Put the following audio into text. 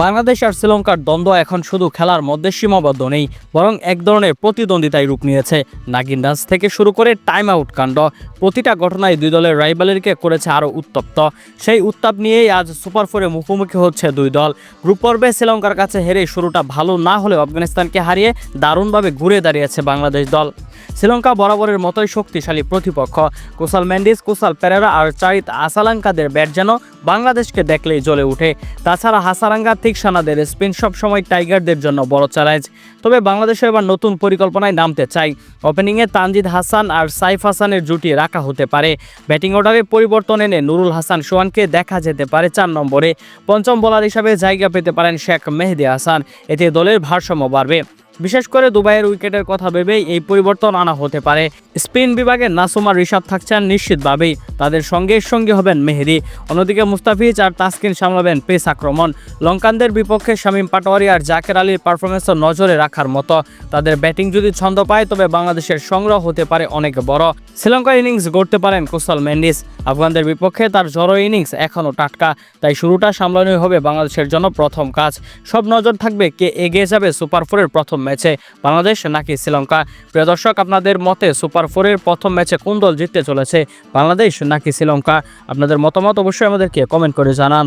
বাংলাদেশ আর শ্রীলঙ্কার দ্বন্দ্ব এখন শুধু খেলার মধ্যে সীমাবদ্ধ নেই, বরং এক ধরনের প্রতিদ্বন্দ্বিতায় রূপ নিয়েছে। নাগিন ডান্স থেকে শুরু করে টাইম আউট কাণ্ড, প্রতিটা ঘটনায় দুই দলের রাইভালারিকে করেছে আরও উত্তপ্ত। সেই উত্তাপ নিয়েই আজ সুপার ফোরে মুখোমুখি হচ্ছে দুই দল। গ্রুপ পর্বে শ্রীলঙ্কার কাছে হেরে শুরুটা ভালো না হলেও আফগানিস্তানকে হারিয়ে দারুণভাবে ঘুরে দাঁড়িয়েছে বাংলাদেশ দল। শ্রীলঙ্কা বরাবরের মতোই শক্তিশালী প্রতিপক্ষ। কুসাল ম্যান্ডিস কুসাল পেরেরা আর চারিত আসালাঙ্কাদের ব্যাট যেন বাংলাদেশকে দেখলেই জ্বলে ওঠে। তাছাড়া হাসারাঙ্গা থিকসানাদের স্পিন সবসময় টাইগারদের জন্য বড় চ্যালেঞ্জ। তবে বাংলাদেশে এবার নতুন পরিকল্পনায় নামতে চাই। ওপেনিংয়ে তানজিদ হাসান আর সাইফ হাসানের জুটি রাখা হতে পারে। ব্যাটিং অর্ডারে পরিবর্তন এনে নুরুল হাসান সোহানকে দেখা যেতে পারে চার নম্বরে। পঞ্চম বোলার হিসাবে জায়গা পেতে পারেন শেখ মেহেদি হাসান। এতে দলের ভারসাম্য বাড়বে। বিশেষ করে দুবাইয়ের উইকেটের কথা ভেবেই এই পরিবর্তন আনা হতে পারে। স্পিন বিভাগে নাসুমা রিশাদ থাকছেন নিশ্চিতভাবেই। তাদের সঙ্গে সঙ্গী হবেন মেহেদি। অন্যদিকে মুস্তাফিজ আর তাসকিন সামলাবেন পেস আক্রমণ। লঙ্কানদের বিপক্ষে শামীম পাটোয়ারি আর জাকের আলীর পারফরমেন্সও নজরে রাখার মতো। তাদের ব্যাটিং যদি ছন্দ পায়, তবে বাংলাদেশের সংগ্রহ হতে পারে অনেক বড়। শ্রীলঙ্কার ইনিংস গড়তে পারেন কুশল মেন্ডিস। আফগানদের বিপক্ষে তার জড়ো ইনিংস এখনও টাটকা, তাই শুরুটা সামলানোই হবে বাংলাদেশের জন্য প্রথম কাজ। সব নজর থাকবে কে এগিয়ে যাবে সুপার ফোরের প্রথম ম্যাচে, বাংলাদেশ নাকি শ্রীলঙ্কা? প্রিয় দর্শক, আপনাদের মতে সুপার ফোরের প্রথম ম্যাচে কোন দল জিততে চলেছে, বাংলাদেশ নাকি শ্রীলঙ্কা? আপনাদের মতামত অবশ্যই আমাদেরকে কমেন্ট করে জানান।